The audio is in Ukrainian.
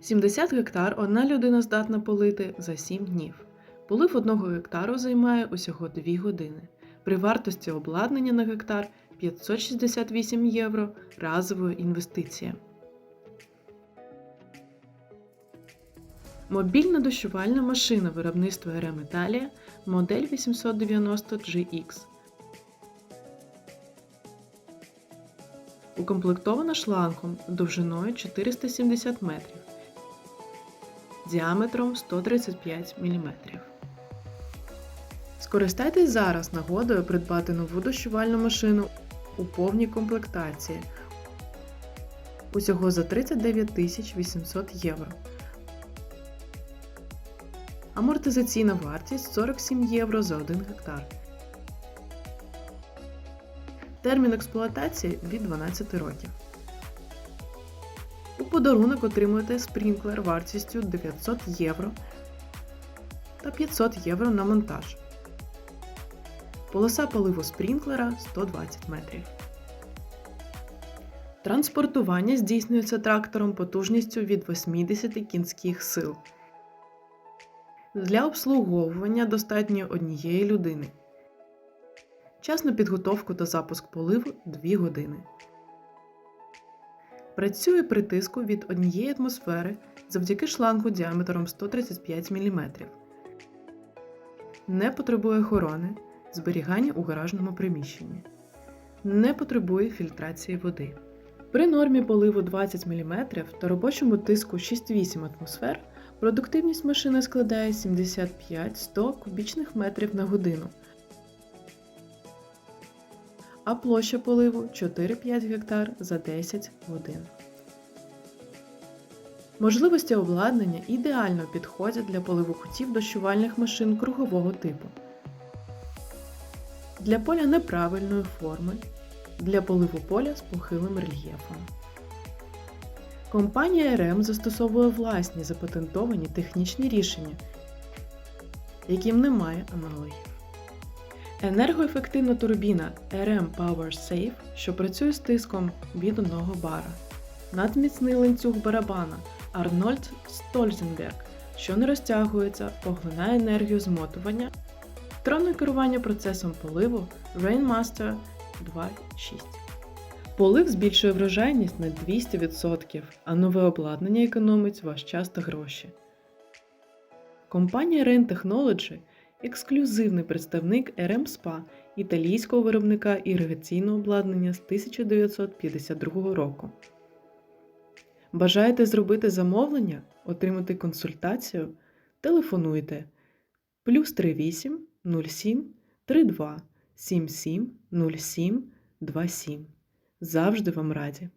70 гектар одна людина здатна полити за 7 днів. Полив одного гектару займає усього 2 години. При вартості обладнання на гектар 568 євро разова інвестиція. Мобільна дощувальна машина виробництва РМ Італія модель 890 GX. Укомплектована шлангом довжиною 470 метрів, діаметром 135 мм. Скористайтесь зараз нагодою придбати нову дощувальну машину у повній комплектації усього за 39 800 євро. Амортизаційна вартість 47 євро за 1 гектар. Термін експлуатації від 12 років. Подарунок отримуєте спрінклер вартістю 900 євро та 500 євро на монтаж. Полоса поливу спрінклера 120 метрів. Транспортування здійснюється трактором потужністю від 80 кінських сил. Для обслуговування достатньо однієї людини. Час на підготовку та запуск поливу 2 години. Працює при тиску від однієї атмосфери завдяки шлангу діаметром 135 мм. Не потребує охорони, зберігання у гаражному приміщенні. Не потребує фільтрації води. При нормі поливу 20 мм та робочому тиску 6-8 атмосфер продуктивність машини складає 75-100 кубічних метрів на годину, а площа поливу 4-5 гектар за 10 годин. Можливості обладнання ідеально підходять для поливу кутів дощувальних машин кругового типу, для поля неправильної форми, для поливу поля з похилим рельєфом. Компанія РМ застосовує власні запатентовані технічні рішення, яким немає аналогів. Енергоефективна турбіна RM Power Safe, що працює з тиском від 1 бара. Надміцний ланцюг барабана Arnold Stolzenberg, що не розтягується, поглинає енергію змотування. Електронне керування процесом поливу Rainmaster 2.6. Полив збільшує врожайність на 200%, а нове обладнання економить ваш час та гроші. Компанія Rain Technology – ексклюзивний представник RM SPA, італійського виробника іригаційного обладнання з 1952 року. Бажаєте зробити замовлення, отримати консультацію? Телефонуйте плюс 38 07 32 77 07 27. Завжди вам раді.